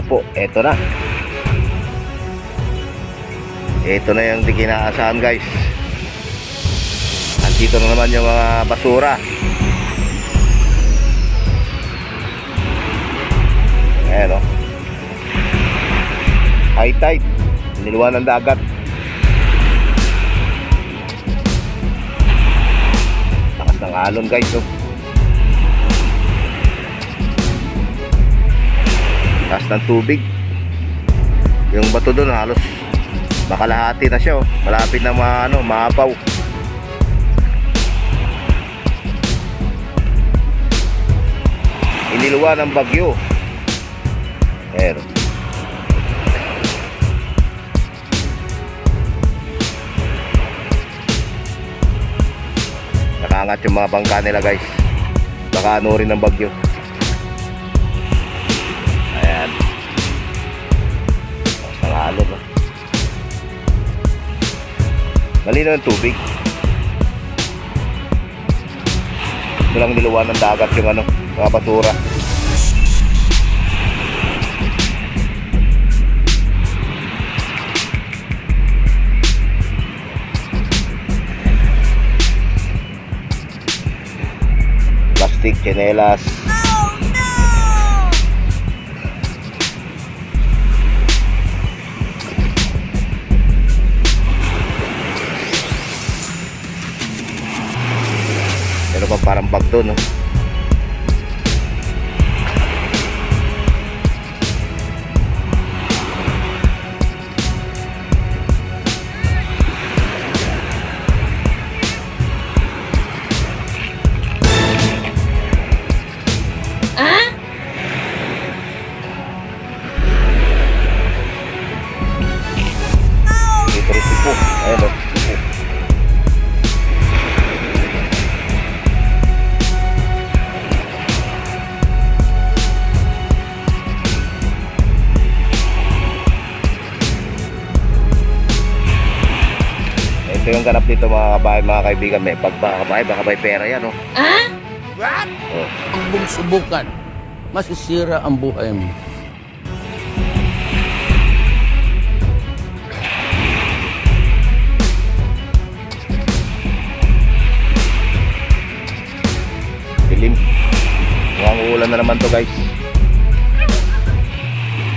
po, eto na. Ito na yung di kinaasahan guys. Andito na naman yung mga basura. Ayan o. High tide. Niluwan ng dagat. Lakas ng alon guys oh. Taas ng tubig. Yung bato doon halos makalahati na siya oh. Malapit na ma, ano, maapaw. Iniluwa ng bagyo. Ayan. Nakaangat yung mga bangka nila guys. Baka ano rin ng bagyo. Mas nangalog ah. Malinaw yung tubig. Ito lang niluwa ng dagat yung ano, mga basura. Plastic, tsinelas. Parang bag doon, no? Po. Ayan, oh, Ito yung ganap dito mga kabahay, mga kaibigan. May pag baka kabahay, baka may pera yan, oh. Oh. Huwag mong subukan. Masisira ang buhay mo. Dilim. Mukhang uulan na naman to guys.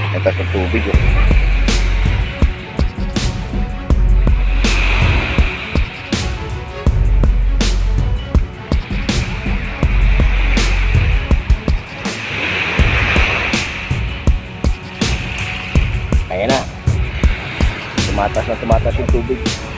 Ito sa tubig oh. Tumatas na tumatas yung tubig.